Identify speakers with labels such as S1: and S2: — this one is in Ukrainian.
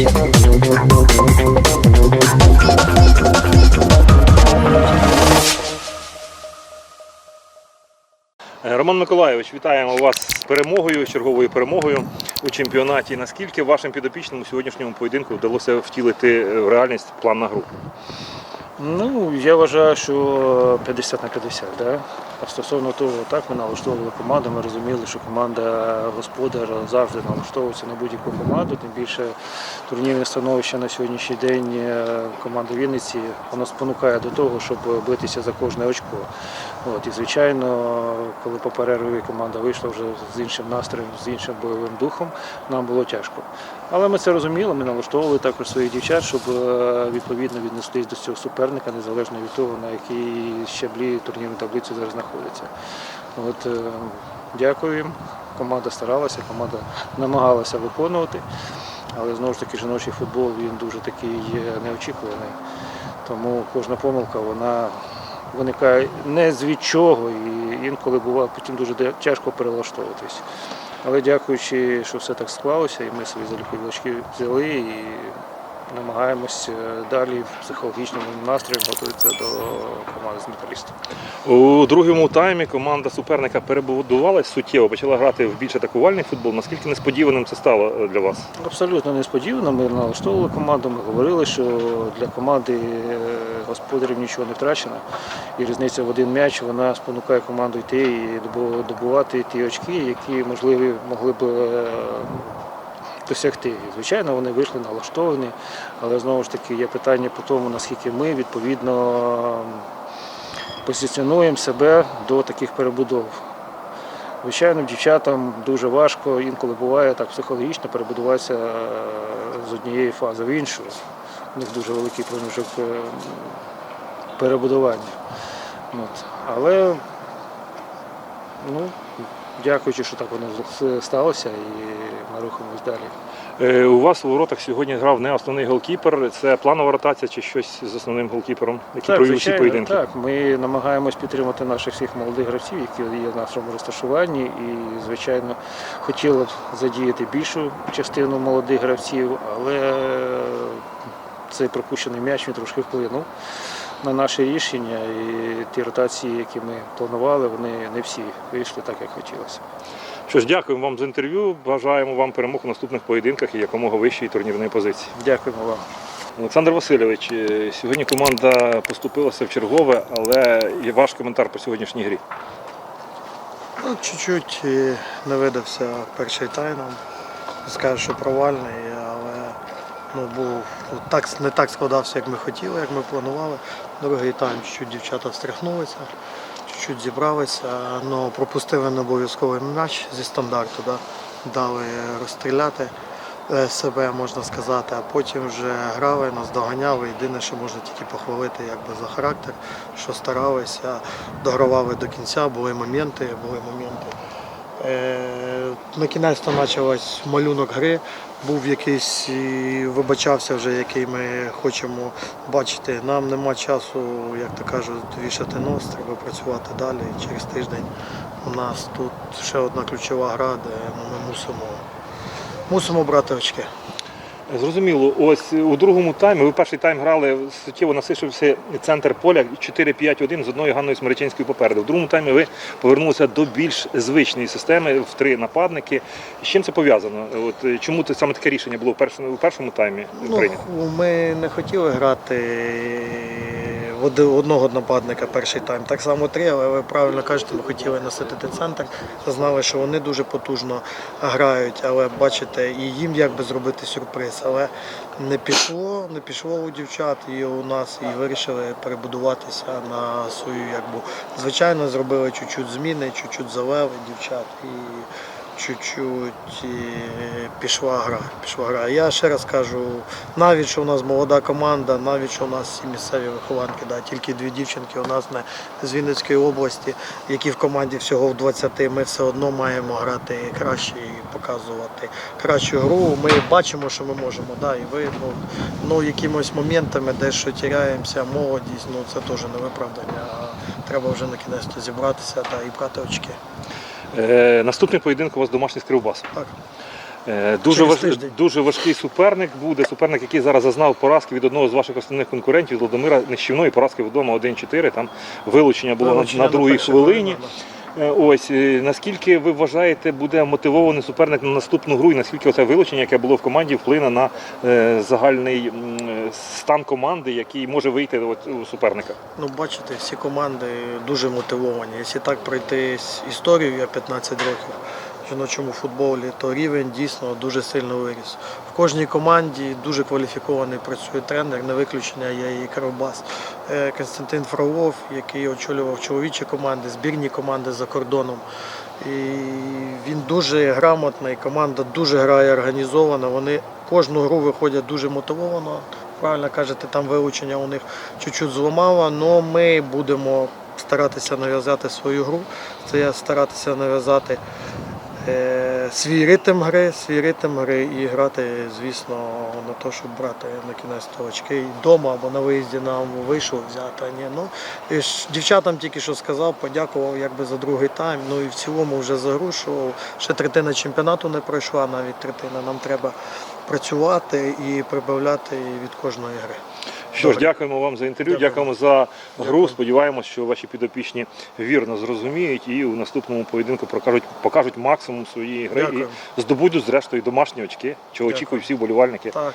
S1: Е, Роман Миколайович, вітаємо вас з перемогою, черговою перемогою у чемпіонаті. Наскільки вашим підопічним у сьогоднішньому поєдинку вдалося втілити в реальність план на гру?
S2: Ну, я вважаю, що 50 на 50. Да? А стосовно того, так ми налаштовували команду, ми розуміли, що команда господар завжди налаштовується на будь-яку команду. Тим більше турнірне становище на сьогоднішній день е, команди Вінниці воно спонукає до того, щоб битися за кожне очко. От, і звичайно, коли по перерві команда вийшла вже з іншим настроєм, з іншим бойовим духом, нам було тяжко. Але ми це розуміли, ми налаштовували також своїх дівчат, щоб е, відповідно віднеслись до цього суперника, незалежно від того, на якій щаблі турнірної таблиці зараз знаходиться. От, е, дякую їм. Команда старалася, команда намагалася виконувати. Але знову ж таки жіночий футбол він дуже такий неочікуваний. Тому кожна помилка вона виникає не з від чого, і інколи буває потім дуже тяжко перелаштовуватись. Але дякуючи, що все так склалося, і ми свої залікові очки взяли і намагаємось е, далі в психологічному настрої готуватися до команди з металістом.
S1: У другому таймі команда суперника перебудувалась суттєво, почала грати в більш атакувальний футбол. Наскільки несподіваним це стало е, для вас?
S2: Абсолютно несподівано. Ми налаштовували команду, ми говорили, що для команди е, господарів нічого не втрачено. І різниця в один м'яч вона спонукає команду йти і добувати ті очки, які можливі могли б досягти. Звичайно, вони вийшли налаштовані, але знову ж таки є питання по тому, наскільки ми відповідно позиціонуємо себе до таких перебудов. Звичайно, дівчатам дуже важко, інколи буває так психологічно перебудуватися е, з однієї фази в іншу. У них дуже великий проміжок е, перебудування. От. Але ну, дякуючи, що так воно сталося, і ми рухаємось далі.
S1: Е, У вас у воротах сьогодні грав не основний голкіпер. Це планова ротація чи щось з основним голкіпером, який провів всі
S2: звичайно,
S1: поєдинки?
S2: Так, ми намагаємось підтримати наших всіх молодих гравців, які є в нашому розташуванні. І, звичайно, хотіли б задіяти більшу частину молодих гравців, але цей пропущений м'яч він трошки вплинув на наше рішення. І ті ротації, які ми планували, вони не всі вийшли так, як хотілося.
S1: Що ж, дякуємо вам за інтерв'ю. Бажаємо вам перемог у наступних поєдинках і якомога вищої турнірної позиції.
S2: Дякуємо вам.
S1: Олександр Васильович, е, сьогодні команда поступилася в чергове, але є ваш коментар по сьогоднішній грі.
S3: Ну, чуть-чуть е, не видався перший тайм. Не скажу, що провальний, ну, був так, не так складався, як ми хотіли, як ми планували. Другий тайм чуть-чуть дівчата встряхнулися, чуть-чуть зібралися, але пропустили не обов'язковий м'яч зі стандарту, да? дали розстріляти е, себе, можна сказати, а потім вже грали, нас доганяли. Єдине, що можна тільки похвалити якби, за характер, що старалися, догравали до кінця, були моменти, були моменти. Е, На кінець почався малюнок гри, був якийсь, вибачався вже, який ми хочемо бачити. Нам нема часу, як то кажуть, вішати нос, треба працювати далі. Через тиждень у нас тут ще одна ключова гра, де ми мусимо, мусимо брати очки.
S1: Зрозуміло, ось у другому таймі, ви перший тайм грали, суттєво насишився центр поля 4-5-1 з одною Ганною Смиреченською попереду. В другому таймі ви повернулися до більш звичної системи в три нападники. З чим це пов'язано? От е, чому саме таке рішення було в першому, у першому таймі
S3: Ну, ми не хотіли грати в одного нападника перший тайм. Так само три, але ви правильно кажете, ми хотіли наситити центр. Знали, що вони дуже потужно грають, але бачите, і їм як би зробити сюрприз. Але не пішло, не пішло у дівчат і у нас, і вирішили перебудуватися на свою, якби звичайно, зробили чуть-чуть зміни, чуть-чуть завели дівчат і чуть-чуть е, пішла гра. Пішла гра. Я ще раз кажу, навіть що у нас молода команда, навіть що у нас всі місцеві вихованки, да, тільки дві дівчинки у нас не з Вінницької області, які в команді всього в 20, ми все одно маємо грати краще і показувати кращу гру. Ми бачимо, що ми можемо. Да, і ви ну, ну, якимось моментами дещо тіряємося, молодість, ну це теж не виправдання. Треба вже на кінець зібратися да, і брати очки.
S1: Е, наступний поєдинок у вас домашній з Кривбасом.
S3: Так.
S1: Е, Дуже,
S3: Через
S1: важ...
S3: тиждень.
S1: дуже важкий суперник буде. Суперник, який зараз зазнав поразки від одного з ваших основних конкурентів Володимира Нищівної поразки вдома 1-4. Там вилучення було на-
S3: Вилучення
S1: на, другій хвилині. Е, Ось е, наскільки ви вважаєте, буде мотивований суперник на наступну гру, і наскільки це вилучення, яке було в команді, вплине на е, загальний стан команди, який може вийти от, у суперника?
S3: Ну, бачите, всі команди дуже мотивовані. Якщо так пройти історію, я 15 років жіночому футболі, то рівень дійсно дуже сильно виріс. В кожній команді дуже кваліфікований працює тренер, не виключення є і Кривбас. Е, Константин Фролов, який очолював чоловічі команди, збірні команди за кордоном. І він дуже грамотний, команда дуже грає організовано. Вони кожну гру виходять дуже мотивовано. Правильно кажете, там вилучення у них чуть-чуть зламало, але ми будемо старатися нав'язати свою гру. Це я старатися нав'язати свій ритм гри, свій ритм гри і грати, звісно, на те, щоб брати на кінець очки і вдома або на виїзді нам вийшов взяти. Ні, ну, і ж дівчатам тільки що сказав, подякував якби за другий тайм. Ну і в цілому вже за гру, що ще третина чемпіонату не пройшла, навіть третина. Нам треба працювати і прибавляти від кожної гри.
S1: Що ж, дякуємо вам за інтерв'ю, дякуємо за гру. Сподіваємось, що ваші підопічні вірно зрозуміють і у наступному поєдинку покажуть, покажуть максимум своєї гри
S3: Дякую.
S1: і здобудуть зрештою домашні очки, чого очікують всі вболівальники.
S3: Так.